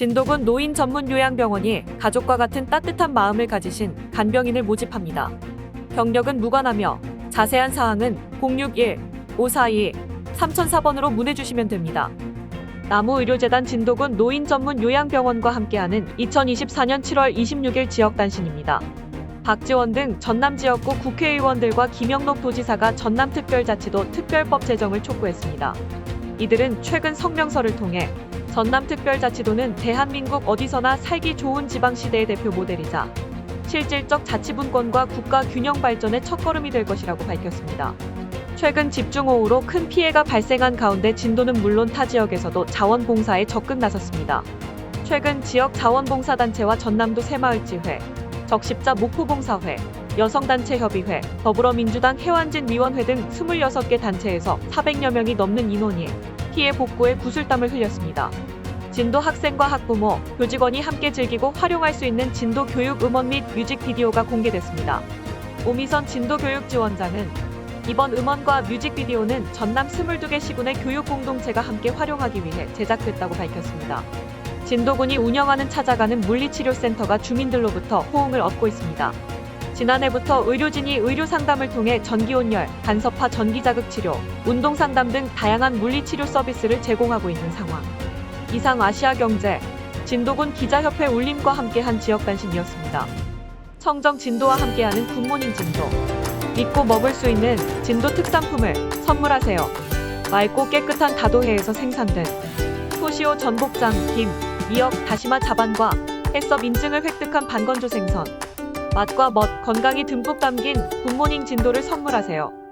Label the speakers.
Speaker 1: 진도군 노인 전문 요양병원이 가족과 같은 따뜻한 마음을 가지신 간병인을 모집합니다. 경력은 무관하며 자세한 사항은 061-542-3004번으로 문의주시면 됩니다. 나무의료재단 진도군 노인 전문 요양병원과 함께하는 2024년 7월 26일 지역단신입니다. 박지원 등 전남 지역구 국회의원들과 김영록 도지사가 전남특별자치도 특별법 제정을 촉구했습니다. 이들은 최근 성명서를 통해 전남특별자치도는 대한민국 어디서나 살기 좋은 지방시대의 대표 모델이자 실질적 자치분권과 국가 균형 발전의 첫걸음이 될 것이라고 밝혔습니다. 최근 집중호우로 큰 피해가 발생한 가운데 진도는 물론 타 지역에서도 자원봉사에 적극 나섰습니다. 최근 지역 자원봉사단체와 전남도 새마을지회, 적십자 목포봉사회, 여성단체협의회, 더불어민주당 해완진 위원회 등 26개 단체에서 400여 명이 넘는 인원이 피해 복구에 구슬땀을 흘렸습니다. 진도 학생과 학부모, 교직원이 함께 즐기고 활용할 수 있는 진도 교육 음원 및 뮤직비디오가 공개됐습니다. 오미선 진도 교육 지원장은 이번 음원과 뮤직비디오는 전남 22개 시군의 교육 공동체가 함께 활용하기 위해 제작됐다고 밝혔습니다. 진도군이 운영하는 찾아가는 물리치료센터가 주민들로부터 호응을 얻고 있습니다. 지난해부터 의료진이 의료 상담을 통해 전기온열, 간섭파 전기자극 치료, 운동 상담 등 다양한 물리치료 서비스를 제공하고 있는 상황. 이상 아시아경제, 진도군 기자협회 울림과 함께한 지역단신이었습니다. 청정 진도와 함께하는 굿모닝 진도. 믿고 먹을 수 있는 진도 특산품을 선물하세요. 맑고 깨끗한 다도해에서 생산된 토시오 전복장, 김, 미역, 다시마 자반과 해썹 인증을 획득한 반건조 생선. 맛과 멋, 건강이 듬뿍 담긴 굿모닝 진도를 선물하세요.